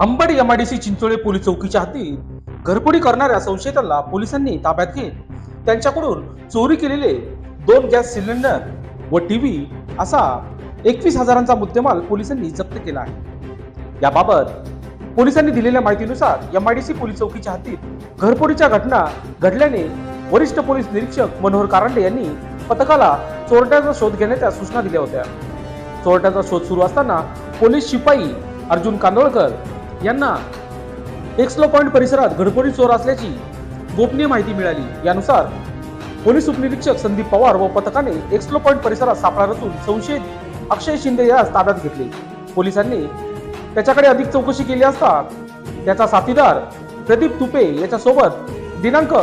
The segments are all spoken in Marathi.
अंबड एमआयडीसी चिंचोळे पोलीस चौकीच्या हद्दीत घरफोडी करणाऱ्या संशयितांना पोलिसांनी ताब्यात घेत त्यांच्याकडून चोरी केलेले दोन गॅस सिलेंडर व टीव्ही असा एकवीस हजारांचा मुद्देमाल पोलिसांनी जप्त केला आहे. याबाबत पोलिसांनी दिलेल्या माहितीनुसार एमआयडीसी पोलीस चौकीच्या हद्दीत घरफोडीच्या घटना घडल्याने वरिष्ठ पोलीस निरीक्षक मनोहर कारंडे यांनी पथकाला चोरट्याचा शोध घेण्याच्या सूचना दिल्या होत्या. चोरट्याचा शोध सुरू असताना पोलीस शिपाई अर्जुन कांदोळकर यांना एक्सलो पॉइंट परिसरात घडफोडी चोर असल्याची गोपनीय माहिती मिळाली. यानुसार पोलीस उपनिरीक्षक संदीप पवार व पथकाने एक्सलो पॉइंट परिसरात सापळा रचून संशयित अक्षय शिंदे यास ताब्यात घेतले. पोलिसांनी त्याच्याकडे अधिक चौकशी केली असता त्याचा साथीदार प्रदीप तुपे याच्यासोबत दिनांक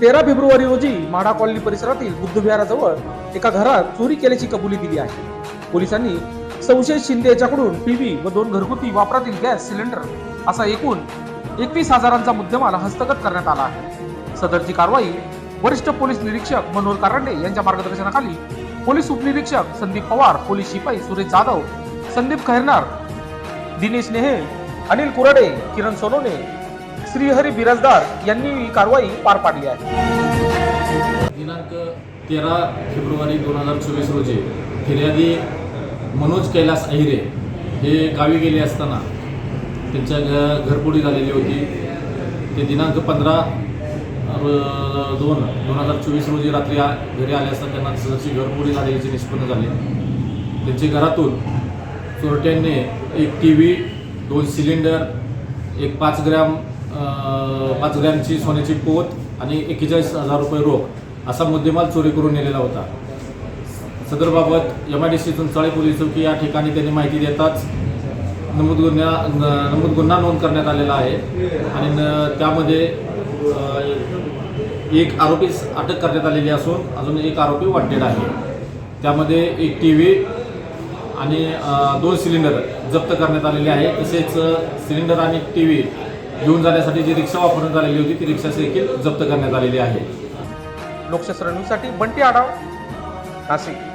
तेरा फेब्रुवारी रोजी माढा कॉलनी परिसरातील बुद्धविहाराजवळ एका घरात चोरी केल्याची कबुली दिली आहे. पोलिसांनी संशय शिंदे याच्याकडून टीव्ही व दोन घरगुती वापरातील गॅस सिलेंडर असा एकूण एकवीस हजारांचा मुद्देमाल हस्तगत करण्यात आला आहे. सदरची कारवाई वरिष्ठ पोलीस निरीक्षक मनोहर कारंडे यांच्या मार्गदर्शनाखाली पोलीस उपनिरीक्षक संदीप पवार पोलीस शिपाई सुरेश जाधव संदीप खैरनार दिनेश नेहे अनिल कुराडे किरण सोनोने श्रीहरी बिराजदार यांनी ही कारवाई पार पाडली आहे. दिनांक तेरा फेब्रुवारी दोन हजार चोवीस रोजी फिर्यादी मनोज कैलास अहिरे हे गावी गेले असताना त्यांच्या घ घरपोडी झालेली होती. ते दिनांक पंधरा दोन दोन हजार चोवीस रोजी रात्री आ घरी आले असता त्यांना जशी घरपोडी झाल्याचे निष्पन्न झाले. त्यांच्या घरातून चोरट्यांनी एक टी व्ही दोन सिलेंडर एक पाच ग्रॅम पाच ग्रॅमची सोन्याची पोत आणि एक्केचाळीस हजार रुपये रोख असा मुद्देमाल चोरी करून नेलेला होता. सदरबाबत एम आय डी सी चाळे पोलीस चौकी या ठिकाणी त्यांनी माहिती देताच नमूद गुन्हा न- नमूद गुन्हा नोंद करण्यात आलेला आहे. आणि न- त्यामध्ये एक आरोपी अटक करण्यात आलेली असून अजून एक आरोपी वॉन्टेड आहे. त्यामध्ये एक टी व्ही आणि दोन सिलेंडर जप्त करण्यात आलेले आहे. तसेच सिलेंडर आणि टी व्ही घेऊन जाण्यासाठी जी रिक्षा वापरण्यात आलेली होती ती रिक्षा देखील जप्त करण्यात आलेली आहे. लोकशास्त्र बंटी आढाव नाशिक.